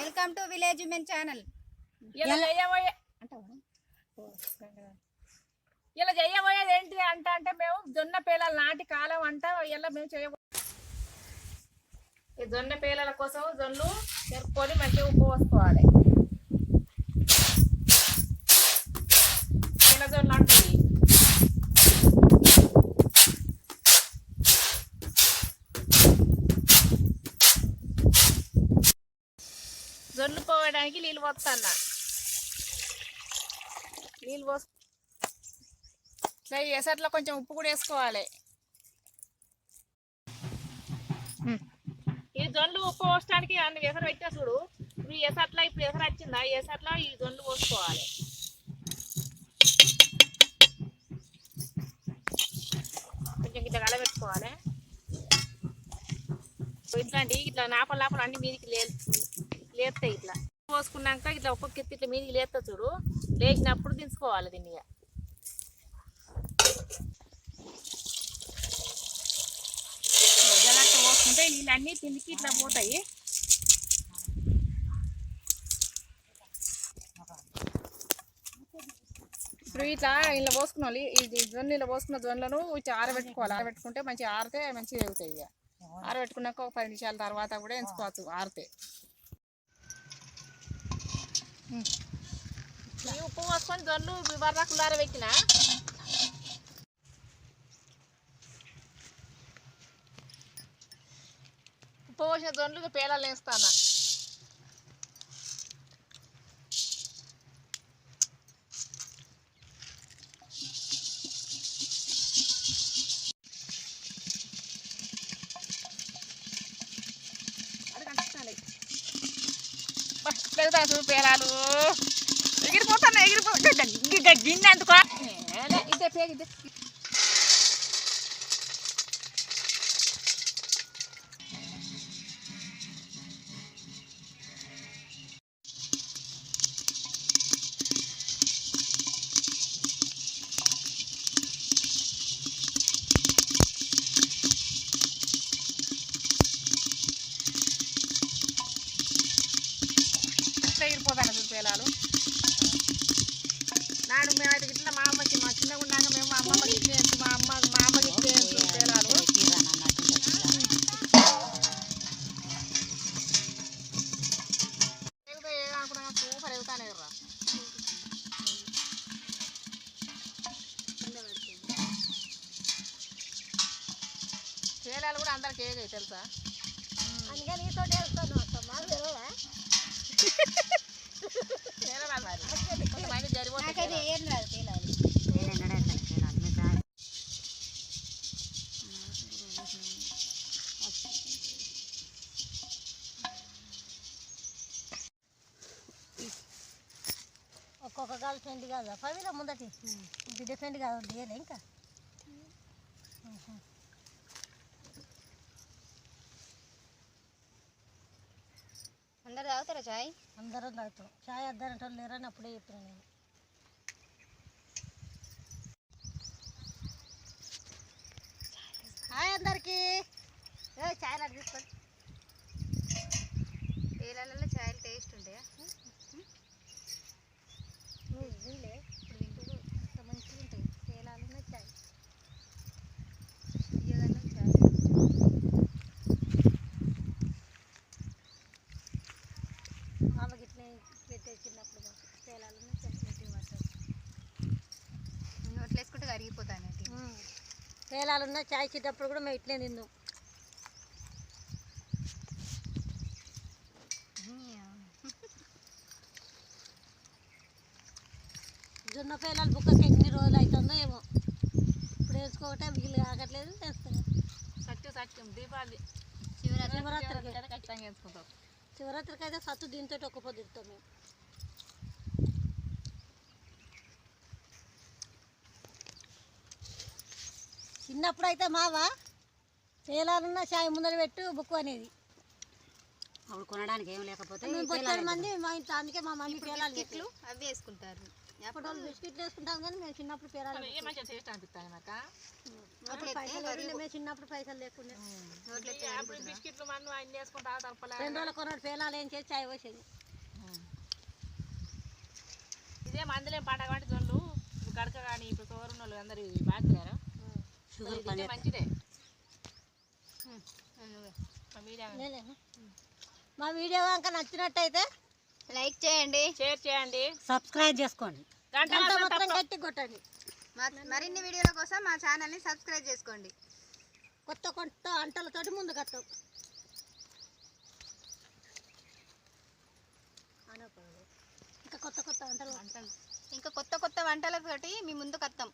Welcome to village women channel. ఇలా చేయబోయే ఇలా చేయబోయేది ఏంటి అంట అంటే మేము జొన్న పేలాల నాటి కాలం అంట ఇలా మేము చేయబో జొన్న పేలాల కోసం జొన్ను చెరుపుకొని మంచిగా ఉప్పు పోసుకోవాలి. జొన్ను పోయడానికి నీళ్ళు పోస్తాను నీళ్ళు పోసు ఇట్లా ఎసట్లో కొంచెం ఉప్పు కూడా వేసుకోవాలి. ఈ జొన్లు ఉప్పు పోసడానికి అన్ని ఎసరు పెట్టా చూడు. ఇప్పుడు ఈ ఎసట్లో ఇప్పుడు ఎసరు వచ్చిందా? ఈ ఎసట్లో ఈ జొన్లు పోసుకోవాలి. కొంచెం ఇట్లా కలబెట్టుకోవాలి. ఇట్లాంటి ఇట్లా నాపల నాపలు అన్ని మీదికి లే లేస్తాయి ఇట్లా. పోసుకున్నాక ఇట్లా ఒక్కొక్క ఎత్తి ఇట్లా మీదికి లేస్తా చూడు లేచినప్పుడు దించుకోవాలి దీన్ని ఇక. జలట్ట పోసుకుంటే నీళ్ళు అన్నీ తిండికి ఇట్లా పోతాయి. ఇప్పుడు ఇట్లా ఇలా పోసుకున్నాలి ఇది జొన్న ఇలా పోసుకున్న జొన్నలను ఇట్లా ఆరబెట్టుకోవాలి. ఆరబెట్టుకుంటే మంచిగా ఆరితే మంచిగా ఎగుతాయి ఇక. ఆరబెట్టుకున్నాక ఒక పది నిమిషాల తర్వాత కూడా ఎంచుకోవచ్చు ఆరితే. ఈ ఉప్పు పోసుకొని జొన్ను వరకులు ఆరబెట్టిన ఉప్పు పోసిన జొన్లు పేలాలు వేస్తాను? పెడతా చూడు పేరాలు ఎగిరిపోతాను ఎగిరిపోతా గిన్నె అందుకో. ఇదే పేరు పేలాలు నాడు మేమైతే ఇట్లా మా అమ్మకి మా చిన్నగా ఉన్నాక మేము మా అమ్మమ్మకి ఇచ్చేయచ్చు మా అమ్మ మా అమ్మకి ఇచ్చేయచ్చు ఏమనుకున్నా సూపర్ ఎగుతానే రా. పేలాలు కూడా అందరికి ఏగాయి తెలుసా? అందుకే నీతో వేస్తాను అక్క నాకైతే జరిపోతాయి ఏం రాదు తేలాలి ఒక్కొక్క గర్ల్ ఫ్రెండ్ కాదా? పదిలో ముందటి. బిడ్డ ఫ్రెండ్ కాదు? ఇంకా? తాగుతారా చాయ్? అందరం తాగుతాం చాయ్ అద్దరంటోళ్ళు లేరని అప్పుడే చెప్పిన నేను. హాయ్ అందరికి. చాయ్ తీసుకోండి. పేలాలలో చాయ్ టేస్ట్ ఉంటాయా నువ్వు వీళ్ళే ఇప్పుడు వింటూ అంత మంచిగా ఉంటాయి తేలాలున్న చాయ్ తీయదన్నం చాయ్ మామకి ఇట్లే పెట్టే చిన్నప్పుడు పడతారు నోట్లు వేసుకుంటే కరిగిపోతాను తేలాలున్న చాయ్ చిన్నప్పుడు కూడా మేము ఇట్లే తిందాం జొన్న పేలాలు బుక్కకి ఎన్ని రోజులు అవుతుందో ఏమో. ఇప్పుడు వేసుకోవటే మిగిలి కాకట్లేదు వేస్తాను సత్యం సత్యం. దీపావళి. శివరాత్రికి. ఖచ్చితంగా వేసుకుంటాం శివరాత్రికి అయితే సత్తు దీంతో ఒక్క పొద్దు ఇస్తాం మేము. చిన్నప్పుడు అయితే మావా పేలాలున్న చాయ్ ముందర పెట్టు బుక్ అనేది. అప్పుడు కొనడానికి ఏం లేకపోతే మేము మంది మా ఇంట్లో అందుకే మా మమ్మీ పేలాలు బిస్కెట్లు అవి వేసుకుంటారు. అప్పుడు వాళ్ళు బిస్కెట్లు వేసుకుంటాం కానీ మేము చిన్నప్పుడు పేరాలు మంచిగా టేస్ట్ అనిపిస్తాయి నాకు అప్పుడు పైసలు మేము చిన్నప్పుడు పైసలు లేకుండే. బిస్కెట్లు మన్ను అన్ని వేసుకుంటా తరపలే రెండు రోజులు కొన్నాడు పేలాలు ఏం చేసి చాయ్ పోసేది. ఇదే మందులేం జొన్లు ఇప్పుడు కడక కానీ ఇప్పుడు తోరున్న వాళ్ళు అందరు బాగులేరు మంచిదే. మా వీడియో కనుక నచ్చినట్టయితే లైక్ చేయండి. షేర్ చేయండి. సబ్స్క్రైబ్ చేసుకోండి. గంట గట్టి కొట్టండి. మరిన్ని వీడియోల కోసం మా ఛానల్ని సబ్స్క్రైబ్ చేసుకోండి. కొత్త కొత్త అంటలతోటి ముందుకు వస్తాం ఇంకా కొత్త కొత్త అంటలు. ఇంకా కొత్త కొత్త వంటలతోటి మీ ముందుకు వస్తాం